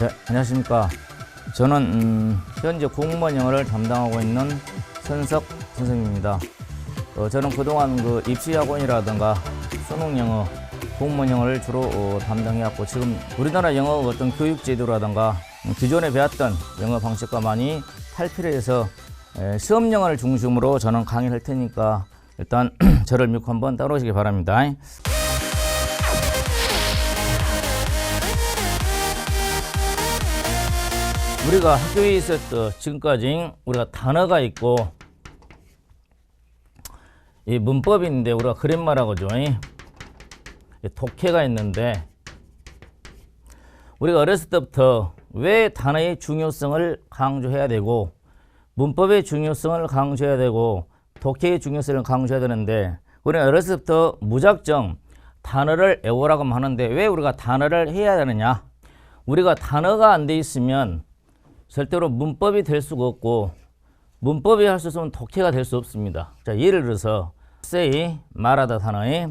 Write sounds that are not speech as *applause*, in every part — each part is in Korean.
네, 안녕하십니까. 저는 음, 현재 공무원 영어를 담당하고 있는 선석 선생님입니다. 어, 저는 그동안 그 입시학원이라든가 수능 영어, 공무원 영어를 주로 어, 담당해왔고 지금 우리나라 영어 어떤 교육 제도라든가 음, 기존에 배웠던 영어 방식과 많이 탈피를 해서 에, 시험 영어를 중심으로 저는 강의를 할 테니까 일단 *clears throat* 저를 믿고 한번 따라오시기 바랍니다. 우리가 학교에 있었던 지금까지 우리가 단어가 있고 이 문법인데 우리가 그랜마라고 하죠. 이 독해가 있는데 우리가 어렸을 때부터 왜 단어의 중요성을 강조해야 되고 문법의 중요성을 강조해야 되고 독해의 중요성을 강조해야 되는데 우리가 어렸을 때부터 무작정 단어를 외우라고 하는데 왜 우리가 단어를 해야 되느냐? 우리가 단어가 안 돼 있으면 절대로 문법이 될 수가 없고 문법이 할수 없으면 독해가 될 수 없습니다. 자, 예를 들어서 say 말하다 단어에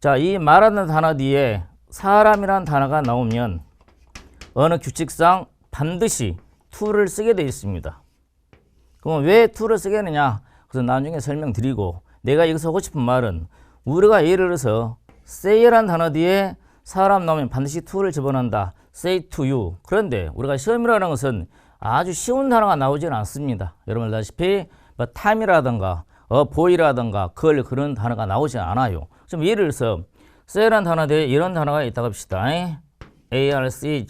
자, 이 말하는 단어 뒤에 사람이라는 단어가 나오면 어느 규칙상 반드시 to를 쓰게 되어 있습니다. 그럼 왜 to를 쓰게 하느냐? 그래서 나중에 설명드리고 내가 여기서 하고 싶은 말은 우리가 예를 들어서 say라는 단어 뒤에 사람 나오면 반드시 to를 집어넣는다. Say to you. 그런데 우리가 시험이라는 것은 아주 쉬운 단어가 나오지는 않습니다. 여러분 알다시피 뭐 time이라든가 어 boy라든가 걸 그런 단어가 나오지 않아요. 좀 예를 들어서 say라는 단어 뒤에 이런 단어가 있다고 합시다. arch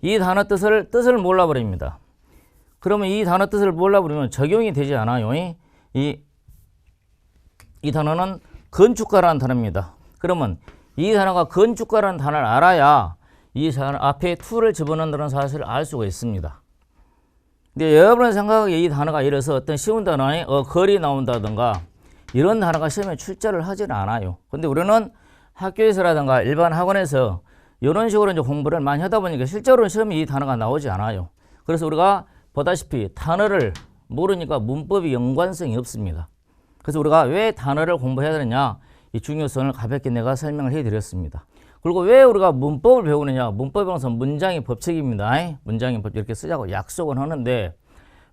이 단어 뜻을 뜻을 몰라버립니다. 그러면 이 단어 뜻을 몰라버리면 적용이 되지 않아요. 이, 이 단어는 건축가라는 단어입니다. 그러면 이 단어가 건축가라는 단어를 알아야 이 단어 앞에 to를 집어넣는다는 사실을 알 수가 있습니다. 근데 여러분의 생각에 이 단어가 이래서 어떤 쉬운 단어에 어, 거리 나온다든가 이런 단어가 시험에 출제를 하지는 않아요. 근데 우리는 학교에서라든가 일반 학원에서 이런 식으로 이제 공부를 많이 하다 보니까 실제로는 시험에 이 단어가 나오지 않아요. 그래서 우리가 보다시피 단어를 모르니까 문법이 연관성이 없습니다. 그래서 우리가 왜 단어를 공부해야 되느냐 이 중요성을 가볍게 내가 설명을 해드렸습니다. 그리고 왜 우리가 문법을 배우느냐 문법이라서 문장의 법칙입니다. 문장의 법 이렇게 쓰자고 약속은 하는데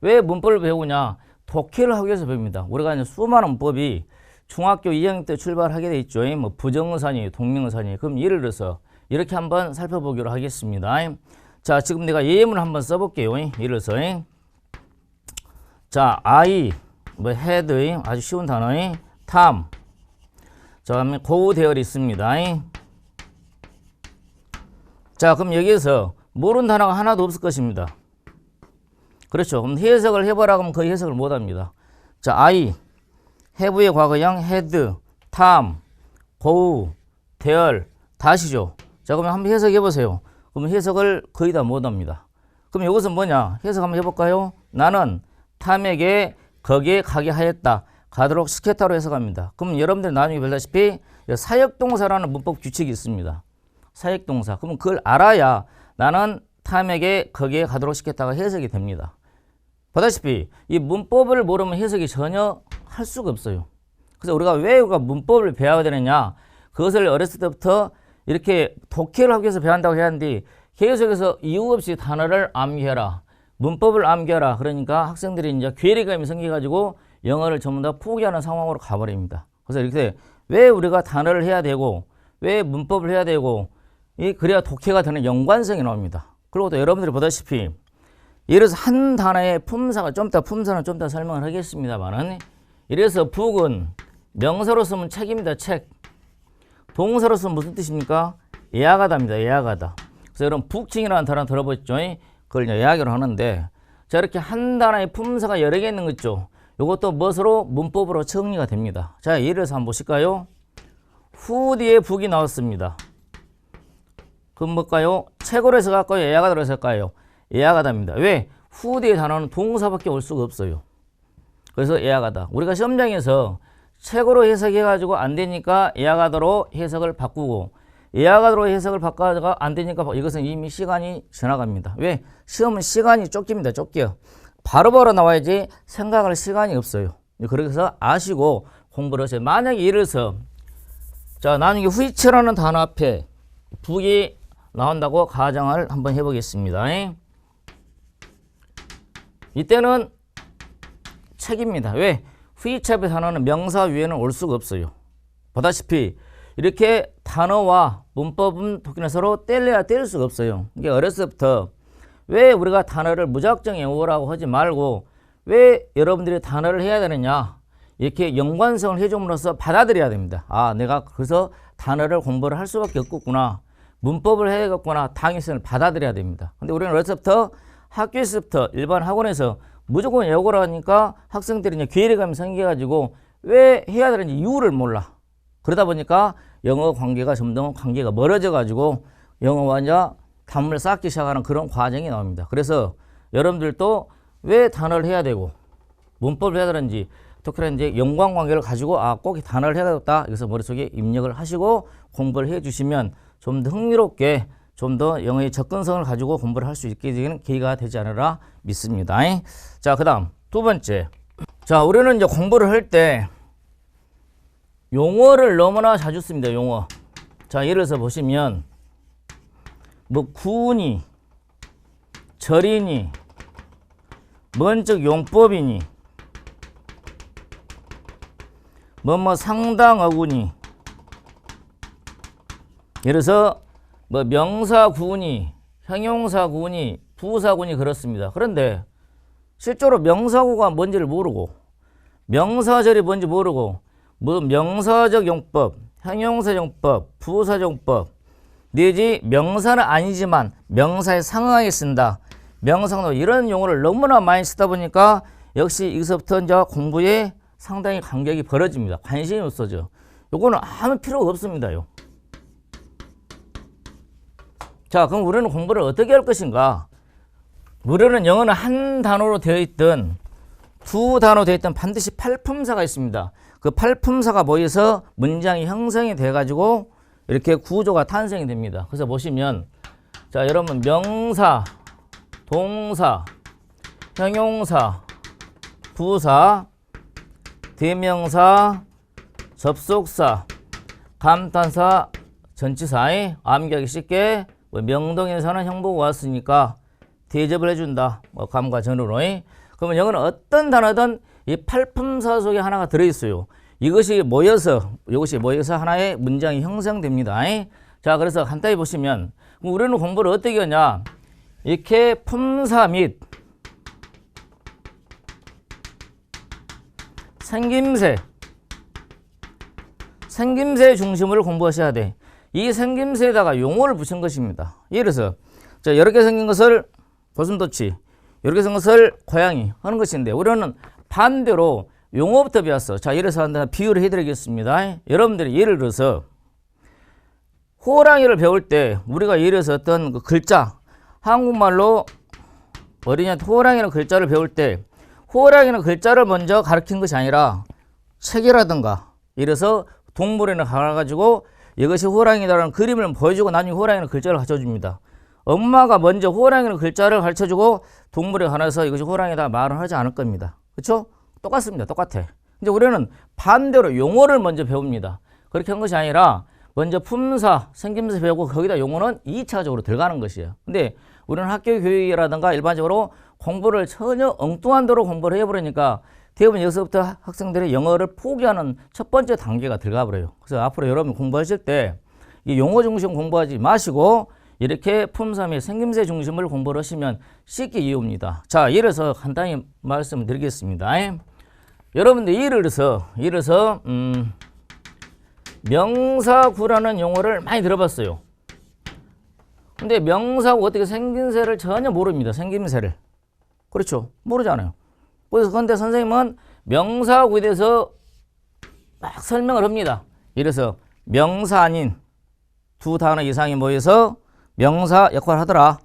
왜 문법을 배우냐 독해를 하기 위해서 배웁니다. 우리가 이제 수많은 문법이 중학교 2학년 때 출발하게 돼 있죠. 뭐 부정의사니 동명의사니 그럼 예를 들어서 이렇게 한번 살펴보기로 하겠습니다. 자, 지금 내가 예문을 한번 써볼게요. 예를 들어서 자, I 뭐 had 아주 쉬운 단어의 탐. 자, 그다음에 고우 대열이 있습니다. 자, 그럼 여기에서 모르는 단어가 하나도 없을 것입니다. 그렇죠. 그럼 해석을 해보라고 하면 그 해석을 못 합니다. 자, I have의 과거형 had, 탐, 고우, 대열 다시죠. 자, 그러면 한번 해석해 보세요. 그럼 해석을 거의 다 못 합니다. 그럼 이것은 뭐냐? 해석 한번 해볼까요? 나는 탐에게 거기에 가게 하였다. 가도록 시켰다로 해석합니다. 그럼 여러분들 나중에 별다시피 사역동사라는 문법 규칙이 있습니다. 사역동사. 그럼 그걸 알아야 나는 탐에게 거기에 가도록 시켰다가 해석이 됩니다. 보다시피 이 문법을 모르면 해석이 전혀 할 수가 없어요. 그래서 우리가 왜 우리가 문법을 배워야 되느냐? 그것을 어렸을 때부터 이렇게 독해를 하기 위해서 배운다고 해야 하는데 계속해서 이유 없이 단어를 암기해라. 문법을 암기해라. 그러니까 학생들이 이제 괴리감이 생겨가지고 영어를 전부 다 포기하는 상황으로 가버립니다. 그래서 이렇게 왜 우리가 단어를 해야 되고 왜 문법을 해야 되고 이 그래야 독해가 되는 연관성이 나옵니다. 그리고 또 여러분들이 보다시피 예를 들어서 한 단어의 품사가 좀 이따 품사는 좀 이따 설명을 하겠습니다만은 이래서 북은 명사로 쓰면 책입니다. 책. 동사로 쓰면 무슨 뜻입니까? 예약하다입니다. 예약하다. 그래서 여러분 북칭이라는 단어 들어보셨죠? 그걸 예약으로 하는데 자 이렇게 한 단어의 품사가 여러 개 있는 거 있죠? 이것도 무엇으로 문법으로 정리가 됩니다. 자 예를 들어서 한번 보실까요? 후 뒤에 북이 나왔습니다. 그럼 뭘까요? 책으로 해석할까요? 예약하다로 해석할까요? 예약하다입니다. 왜? 후 뒤에 단어는 동사밖에 올 수가 없어요. 그래서 예약하다. 우리가 시험장에서 책으로 해석해가지고 안 되니까 예약하도로 해석을 바꾸고 예약하도로 해석을 바꿔가 안 되니까 이것은 이미 시간이 지나갑니다. 왜? 시험은 시간이 쫓깁니다. 쫓겨. 바로바로 나와야지 생각할 시간이 없어요. 그래서 아시고 공부를 하세요. 만약에 들어서 자 나는 이 후이치라는 단어 앞에 북이 나온다고 가정을 한번 해보겠습니다. 이때는 책입니다. 왜? 후이차의 단어는 명사 위에는 올 수가 없어요. 보다시피 이렇게 단어와 문법은 독일은 서로 뗄래야 뗄 수가 없어요. 이게 어렸을 때부터 왜 우리가 단어를 무작정 외우라고 하지 말고 왜 여러분들이 단어를 해야 되느냐 이렇게 연관성을 해줌으로써 받아들여야 됩니다. 아 내가 그래서 단어를 공부를 할 수밖에 없겠구나 문법을 해야겠구나 당위성을 받아들여야 됩니다. 근데 우리는 어렸을 때부터 학교에서부터 일반 학원에서 무조건 외우라 하니까 학생들이 이제 괴리감이 생겨가지고 왜 해야 되는지 이유를 몰라. 그러다 보니까 영어 관계가 점점 관계가 멀어져 가지고 영어와 이제 단문을 쌓기 시작하는 그런 과정이 나옵니다. 그래서 여러분들도 왜 단어를 해야 되고 문법을 해야 되는지 특히나 이제 연관 관계를 가지고 아꼭이 단어를 해야겠다 그래서 머릿속에 입력을 하시고 공부를 해 주시면 좀 더 흥미롭게 좀 더 영어의 접근성을 가지고 공부를 할 수 있게 되는 계기가 되지 않으라 믿습니다. 자, 그 다음 두 번째. 자, 우리는 이제 공부를 할 때 용어를 너무나 자주 씁니다. 용어. 자, 예를 들어서 보시면 뭐 구니, 절이니, 뭔적 용법이니, 뭐뭐 상당어구니. 예를 들어서 뭐 명사구니, 형용사구니, 부사구니 그렇습니다. 그런데 실제로 명사구가 뭔지를 모르고 명사절이 뭔지 모르고 뭐 명사적 용법, 형용사 용법, 부사 용법 내지 명사는 아니지만 명사에 상응하게 쓴다. 명상도 이런 용어를 너무나 많이 쓰다 보니까 역시 여기서부터 이제 공부에 상당히 간격이 벌어집니다. 관심이 없어져. 요거는 아무 필요가 없습니다요. 자, 그럼 우리는 공부를 어떻게 할 것인가? 우리는 영어는 한 단어로 되어 있든 두 단어로 되어 있든 반드시 팔품사가 있습니다. 그 팔품사가 모여서 문장이 형성이 돼 가지고 이렇게 구조가 탄생이 됩니다. 그래서 보시면 자, 여러분 명사, 동사, 형용사, 부사, 대명사, 접속사, 감탄사, 전치사에 암기하기 쉽게 뭐 명동에서는 형보가 왔으니까 대접을 해준다. 뭐 감과 전으로. 그러면 영어는 어떤 단어든 이 팔품사 속에 하나가 들어있어요. 이것이 모여서 이것이 모여서 하나의 문장이 형성됩니다. 자, 그래서 간단히 보시면 우리는 공부를 어떻게 하냐? 이렇게 품사 및 생김새 생김새 중심으로 공부하셔야 돼. 이 생김새에다가 용어를 붙인 것입니다. 예를 들어서 자, 이렇게 생긴 것을 도슴도치 이렇게 생긴 것을 고양이 하는 것인데 우리는 반대로 용어부터 배웠어. 자, 예를 들어서 한번 비유를 해드리겠습니다. 여러분들이 예를 들어서 호랑이를 배울 때 우리가 예를 들어서 어떤 그 글자 한국말로 어린이한테 호랑이라는 글자를 배울 때 호랑이는 글자를 먼저 가르친 것이 아니라 책이라든가 이래서 동물원에 가가지고 이것이 호랑이다라는 그림을 보여주고 나중에 호랑이는 글자를 가르쳐줍니다. 엄마가 먼저 호랑이는 글자를 가르쳐주고 동물에 관해서 이것이 호랑이다 말을 하지 않을 겁니다. 그렇죠? 똑같습니다. 똑같아. 이제 우리는 반대로 용어를 먼저 배웁니다. 그렇게 한 것이 아니라 먼저 품사, 생김새 배우고 거기다 용어는 2차적으로 들어가는 것이에요. 근데 우리는 학교 교육이라든가 일반적으로 공부를 전혀 엉뚱한 대로 공부를 해버리니까 대부분 여기서부터 학생들이 영어를 포기하는 첫 번째 단계가 들어가 버려요. 그래서 앞으로 여러분 공부하실 때 이 용어 중심 공부하지 마시고 이렇게 품사 및 생김새 중심을 공부를 하시면 쉽게 이해옵니다. 자, 예를 들어서 간단히 말씀을 드리겠습니다. 여러분들 예를 들어서 예를 들어서 음, 명사구라는 용어를 많이 들어봤어요. 근데 명사구 어떻게 생김새를 전혀 모릅니다. 생김새를. 그렇죠. 모르잖아요. 그래서 근데 선생님은 명사구에 대해서 막 설명을 합니다. 이래서 명사 아닌 두 단어 이상이 모여서 명사 역할을 하더라.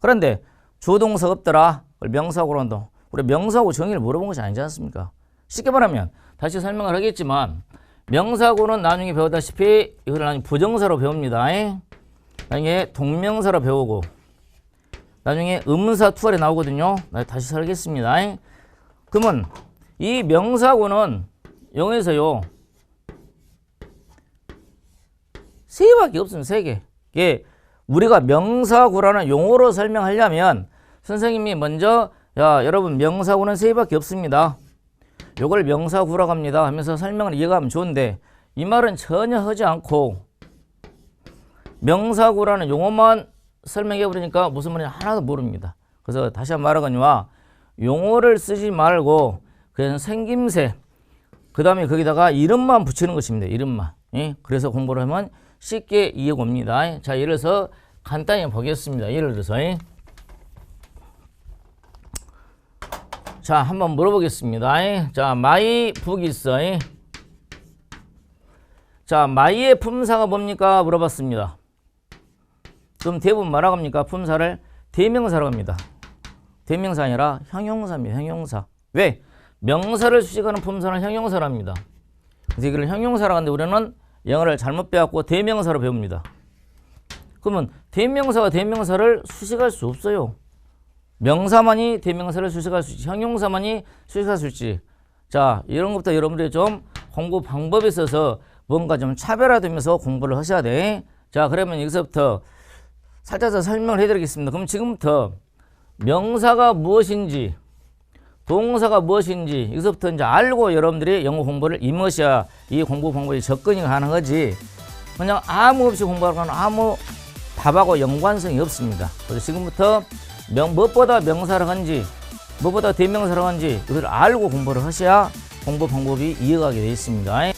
그런데 주동사 없더라. 명사구로 한다. 우리 명사구 정의를 물어본 것이 아니지 않습니까? 쉽게 말하면 다시 설명을 하겠지만 명사구는 나중에 배우다시피 이걸 나중에 부정사로 배웁니다. 나중에 동명사로 배우고 나중에 음사 투알에 나오거든요. 나 다시 설겠습니다. 그러면 이 명사구는 영어에서요 세 개밖에 없습니다. 세 개. 이게 우리가 명사구라는 용어로 설명하려면 선생님이 먼저 야 여러분 명사구는 세 개밖에 없습니다. 요걸 명사구라고 합니다 하면서 설명을 이해가면 좋은데 이 말은 전혀 하지 않고 명사구라는 용어만 설명해 버리니까 무슨 말인지 하나도 모릅니다. 그래서 다시 한 번 말하거니와 용어를 쓰지 말고 그냥 생김새 그 다음에 거기다가 이름만 붙이는 것입니다. 이름만. 예? 그래서 공부를 하면 쉽게 이해가 옵니다. 자, 예를 들어서 간단히 보겠습니다. 예를 들어서 예? 자, 한번 물어보겠습니다. 예? 자, 마이 북 있어. 예? 자, 마이의 품사가 뭡니까? 물어봤습니다. 그럼 대부분 뭐라고 합니까? 품사를 대명사라고 합니다. 대명사 아니라 형용사입니다. 형용사. 왜? 명사를 수식하는 품사는 형용사랍니다. 그래서 이걸 형용사라고 하는데 우리는 영어를 잘못 배웠고 대명사로 배웁니다. 그러면 대명사가 대명사를 수식할 수 없어요. 명사만이 대명사를 수식할 수 있지, 형용사만이 수식할 수 있지. 자, 이런 것부터 여러분들이 좀 공부 방법에 있어서 뭔가 좀 차별화되면서 공부를 하셔야 돼. 자, 그러면 여기서부터 살짝 더 설명을 해드리겠습니다. 그럼 지금부터 명사가 무엇인지, 동사가 무엇인지 여기서부터 이제 알고 여러분들이 영어 공부를 임하셔야 이 공부 방법이 접근이 가능하지. 그냥 아무 없이 공부하는 아무 답하고 연관성이 없습니다. 그래서 지금부터 명, 무엇보다 명사를 한지, 무엇보다 대명사를 한지 이걸 알고 공부를 하셔야 공부 방법이 이어가게 되어 있습니다.